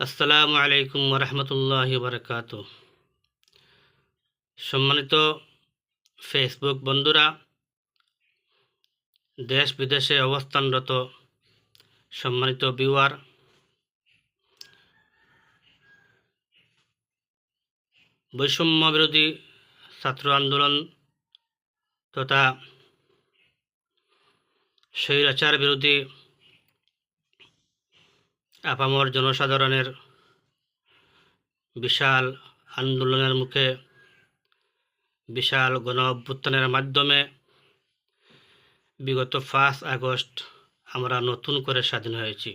আসসালামু আলাইকুম রহমতুল্লাহ বারকাত সম্মানিত ফেসবুক বন্ধুরা, দেশ বিদেশে অবস্থানরত সম্মানিত বিওয়ার বৈষম্য বিরোধী ছাত্র আন্দোলন তথা স্বৈরাচার বিরোধী আপামর জনসাধারণের বিশাল আন্দোলনের মুখে বিশাল গণ অভ্যুত্থানের মাধ্যমে বিগত পাঁচ আগস্ট আমরা নতুন করে স্বাধীন হয়েছি।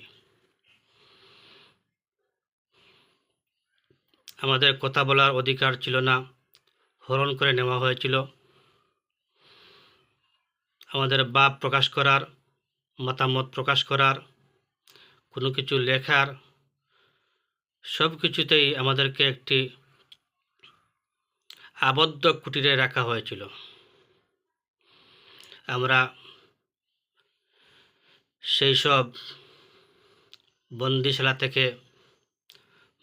আমাদের কথা বলার অধিকার ছিল না, হরণ করে নেওয়া হয়েছিল। আমাদের বাপ প্রকাশ করার, মতামত প্রকাশ করার কোনো কিছু লেখার সব কিছুতেই আমাদেরকে একটি আবদ্ধ কুটিরে রাখা হয়েছিল। আমরা সেই সব বন্দিশালা থেকে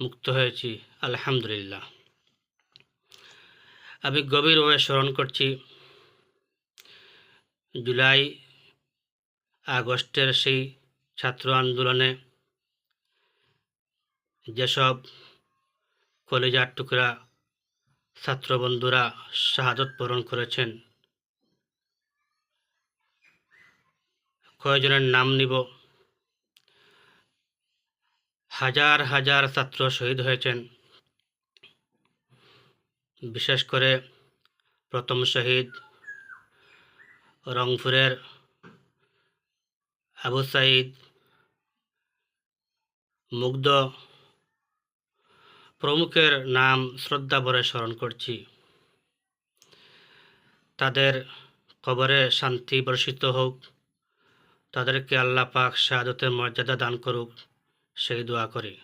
মুক্ত হয়েছি, আলহামদুলিল্লাহ। আমি গভীরভাবে স্মরণ করছি জুলাই আগস্টের সেই ছাত্র আন্দোলনে যেসব কলেজার টুকরা ছাত্র বন্ধুরা শাহাদত বরণ করেছেন কয়েকজনের নাম নিব? হাজার হাজার ছাত্র শহীদ হয়েছেন। বিশেষ করে প্রথম শহীদ রংপুরের আবু সাইদ, মুগ্ধ প্রমুখের নাম শ্রদ্ধা ভরে স্মরণ করছি। তাদের কবরে শান্তি বর্ষিত হোক। তাদেরকে আল্লাহ পাক শাহাদতের মর্যাদা দান করুক, সেই দোয়া করি।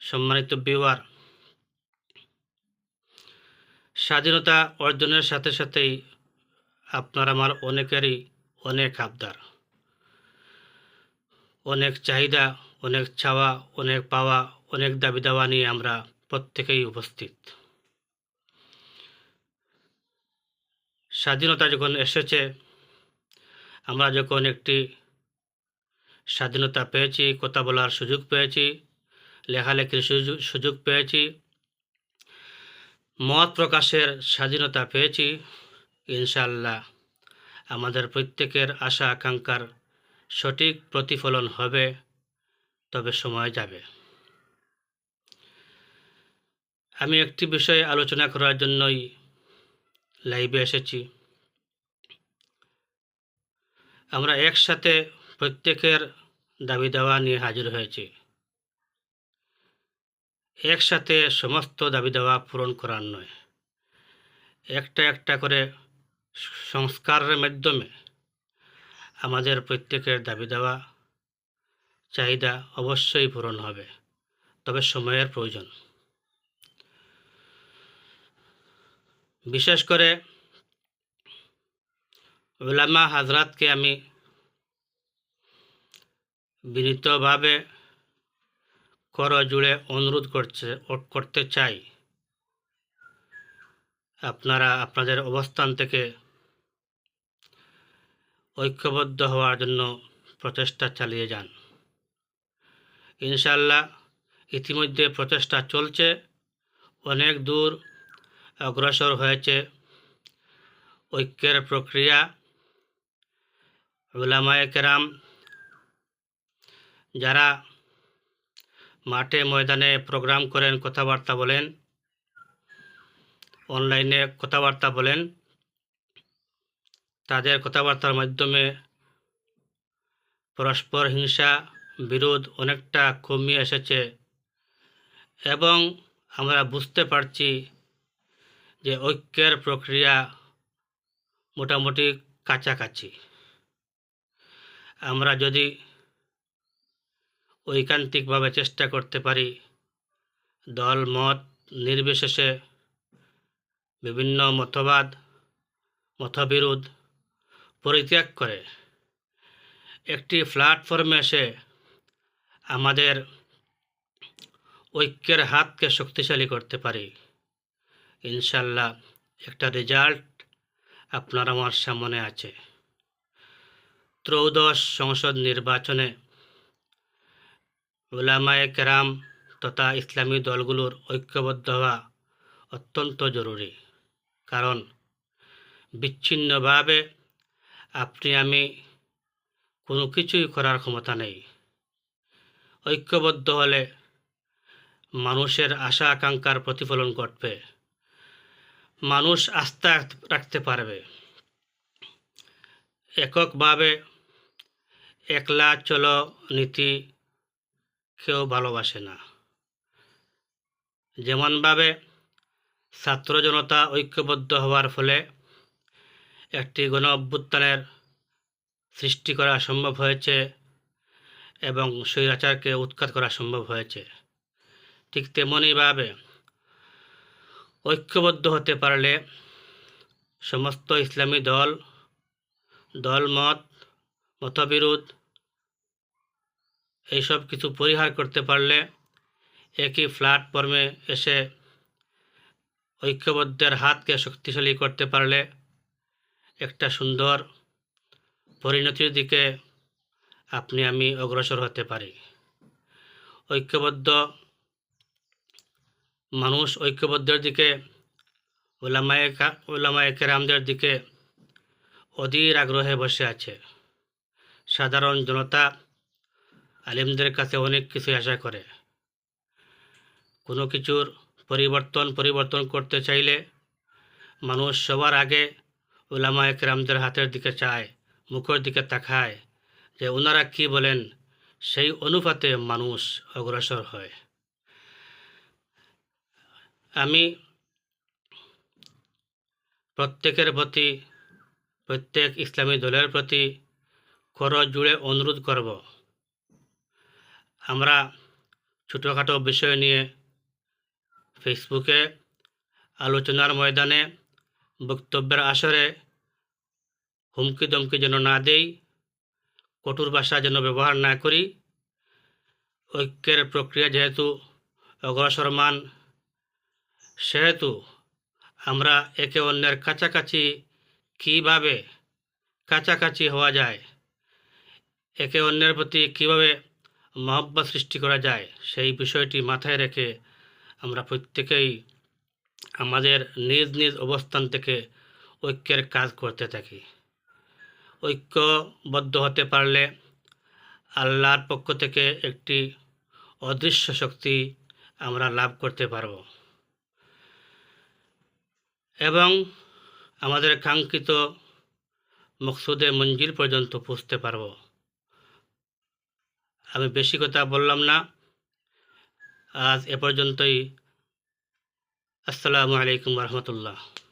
সম্মানিত বিওয়ার স্বাধীনতা অর্জনের সাথে সাথেই আপনার আমার অনেকেরই অনেক আবদার, অনেক চাহিদা অনেক চাওয়া, অনেক পাওয়া, অনেক দাবি দাওয়া নিয়ে আমরা প্রত্যেকেই উপস্থিত। স্বাধীনতা যখন এসেছে, আমরা যখন একটি স্বাধীনতা পেয়েছি, কথা বলার সুযোগ পেয়েছি, লেখালেখির সুযোগ পেয়েছি, মত প্রকাশের স্বাধীনতা পেয়েছি ইনশাল্লাহ আমাদের প্রত্যেকের আশা আকাঙ্ক্ষার সঠিক প্রতিফলন হবে। তবে সময় যাবে। আমি একটি বিষয়ে আলোচনা করার জন্যই লাইভে এসেছি। আমরা একসাথে প্রত্যেকের দাবি দেওয়া নিয়ে হাজির হয়েছি। একসাথে সমস্ত দাবি দেওয়া পূরণ করার নয়। একটা একটা করে সংস্কারের মাধ্যমে আমাদের প্রত্যেকের দাবি দেওয়া চাহিদা অবশ্যই পূরণ হবে, তবে সময়ের প্রয়োজন। বিশেষ করে ওলামা হাজরাতকে আমি বিনীতভাবে কর জুড়ে অনুরোধ করছে, করতে চাই। আপনারা আপনাদের অবস্থান থেকে ঐক্যবদ্ধ হওয়ার জন্য প্রচেষ্টা চালিয়ে যান। ইনশাল্লাহ ইতিমধ্যে প্রচেষ্টা চলছে। অনেক দূর অগ্রসর হয়েছে ঐক্যের প্রক্রিয়া। উলামায়ে কেরাম যারা মাঠে ময়দানে প্রোগ্রাম করেন, কথাবার্তা বলেন, অনলাইনে কথাবার্তা বলেন, তাদের কথাবার্তার মাধ্যমে পরস্পর হিংসা বিরোধ অনেকটা কমিয়ে এসেছে এবং আমরা বুঝতে পারছি যে ঐক্যের প্রক্রিয়া মোটামুটি কাছাকাছি। আমরা যদি ঐকান্তিকভাবে চেষ্টা করতে পারি, দল, মত নির্বিশেষে বিভিন্ন মতবাদ, মতবিরোধ পরিত্যাগ করে একটি প্ল্যাটফর্মে এসে আমাদের ঐক্যের হাতকে শক্তিশালী করতে পারি। ইনশাল্লাহ একটা রেজাল্ট আপনার আমার সামনে আছে। ত্রয়োদশ সংসদ নির্বাচনে ওলামায়ে কেরাম তথা ইসলামী দলগুলোর ঐক্যবদ্ধ হওয়া অত্যন্ত জরুরি। কারণ বিচ্ছিন্নভাবে আপনি, আমি কোনো কিছুই করার ক্ষমতা নেই। ঐক্যবদ্ধ হলে মানুষের আশা আকাঙ্ক্ষার প্রতিফলন ঘটবে। মানুষ আস্থা রাখতে পারবে। এককভাবে একলা চলো নীতি কেউ ভালোবাসে না। যেমনভাবে ছাত্র জনতা ঐক্যবদ্ধ হওয়ার ফলে একটি গণ অভ্যুত্থানের সৃষ্টি করা সম্ভব হয়েছে এবং স্বৈরাচারকে উৎখাত করা সম্ভব হয়েছে। ঠিক তেমনইভাবে ঐক্যবদ্ধ হতে পারলে সমস্ত ইসলামী দল, দলমত, মতবিরোধ, এইসব কিছু পরিহার করতে পারলে একই প্ল্যাটফর্মে এসে ঐক্যবদ্ধের হাতকে শক্তিশালী করতে পারলে একটা সুন্দর পরিণতির দিকে আপনি, আমি অগ্রসর হতে পারি। ঐক্যবদ্ধ মানুষ ঐক্যবদ্ধের দিকে, ওলামায়ে ওলামায়ে কেরামদের দিকে অধীর আগ্রহে বসে আছে। সাধারণ জনতা আলিমদের কাছে অনেক কিছু আশা করে। কোনো কিছুর পরিবর্তন পরিবর্তন করতে চাইলে মানুষ সবার আগে ওলামা একরামদের হাতের দিকে চায়, মুখের দিকে তাকায়। যে ওনারা কি বলেন, সেই অনুপাতে মানুষ অগ্রসর হয়। আমি প্রত্যেকের প্রতি, প্রত্যেক ইসলামী দলের প্রতি কর জুড়ে অনুরোধ করব। আমরা ছোটোখাটো বিষয় নিয়ে ফেসবুকে আলোচনার ময়দানে বক্তব্যের আসরে হুমকি দমকি যেন না দেই কঠোর ভাষা যেন ব্যবহার না করি। ঐক্যের প্রক্রিয়া যেহেতু অগ্রসরমান সেহেতু আমরা একে অন্যের কাছাকাছি কীভাবে কাছাকাছি হওয়া যায়, একে অন্যের প্রতি কীভাবে মহব্বত সৃষ্টি করা যায়, সেই বিষয়টি মাথায় রেখে আমরা প্রত্যেকেই আমাদের নিজ নিজ অবস্থান থেকে ঐক্যের কাজ করতে থাকি। ঐক্যবদ্ধ হতে পারলে আল্লাহর পক্ষ থেকে একটি অদৃশ্য শক্তি আমরা লাভ করতে পারব। এবং আমাদের কাঙ্ক্ষিত মকসুদে মঞ্জিল পর্যন্ত পৌঁছতে পারব। আমি বেশি কথা বললাম না। আজ এ পর্যন্তই। আসসালামু আলাইকুম রহমতুল্লাহ।